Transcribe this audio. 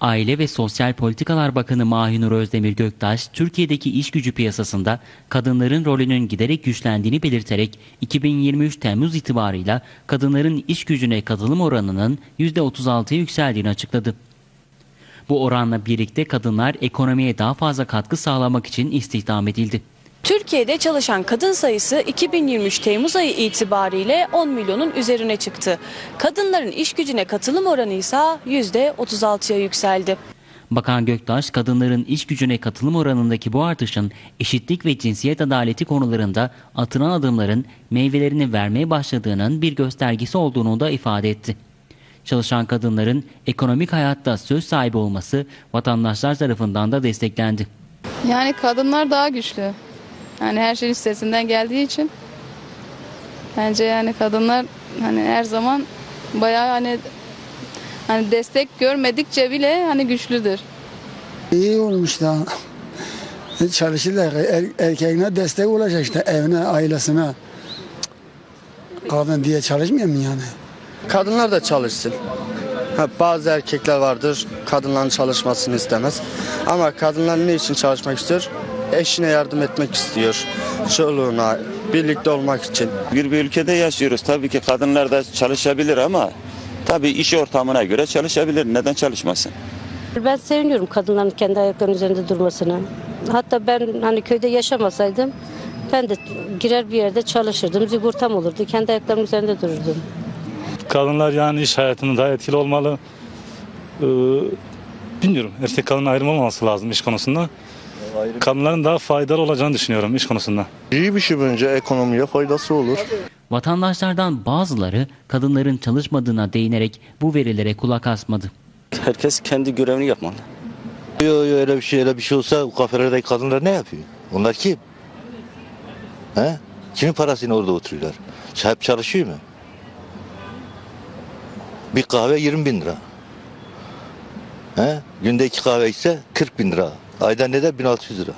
Aile ve Sosyal Politikalar Bakanı Mahinur Özdemir Göktaş, Türkiye'deki iş gücü piyasasında kadınların rolünün giderek güçlendiğini belirterek 2023 Temmuz itibarıyla kadınların iş gücüne katılım oranının %36'ya yükseldiğini açıkladı. Bu oranla birlikte kadınlar ekonomiye daha fazla katkı sağlamak için istihdam edildi. Türkiye'de çalışan kadın sayısı 2023 Temmuz ayı itibariyle 10 milyonun üzerine çıktı. Kadınların iş gücüne katılım oranı ise %36'ya yükseldi. Bakan Göktaş, kadınların iş gücüne katılım oranındaki bu artışın eşitlik ve cinsiyet adaleti konularında atılan adımların meyvelerini vermeye başladığının bir göstergesi olduğunu da ifade etti. Çalışan kadınların ekonomik hayatta söz sahibi olması vatandaşlar tarafından da desteklendi. Yani kadınlar daha güçlü. Yani her şey üstesinden geldiği için bence yani kadınlar hani her zaman bayağı hani hani destek görmedikçe bile hani güçlüdür. İyi olmuş da. Çalışırlar. Er, erkeğine destek olacak işte evine, ailesine. Kadın diye çalışmıyor mu yani? Kadınlar da çalışsın. Bazı erkekler vardır kadınların çalışmasını istemez. Ama kadınlar ne için çalışmak istiyor? Eşine yardım etmek istiyor. Çoluğuna, birlikte olmak için. Bir bir ülkede yaşıyoruz. Tabii ki kadınlar da çalışabilir ama tabii iş ortamına göre çalışabilir. Neden çalışmasın? Ben seviniyorum kadınların kendi ayaklarının üzerinde durmasını. Hatta ben hani köyde yaşamasaydım ben de girer bir yerde çalışırdım. Sigortam olurdu. Kendi ayaklarımın üzerinde dururdum. Kadınlar yani iş hayatında daha etkili olmalı. Ee, bilmiyorum. Erkek kadın ayrımı olmaması lazım iş konusunda. Kadınların daha faydalı olacağını düşünüyorum iş konusunda. İyi bir şey bence ekonomiye faydası olur. Vatandaşlardan bazıları kadınların çalışmadığına değinerek bu verilere kulak asmadı. Herkes kendi görevini yapmalı. Yo yo öyle bir şey öyle bir şey olsa kafelerdeki kadınlar ne yapıyor? Onlar kim? He? Kimin parasıyla orada oturuyorlar? Hep çalışıyor mu? Bir kahve 20 bin lira. He? Günde iki kahve ise 40 bin lira. Ayda ne de 1600 lira.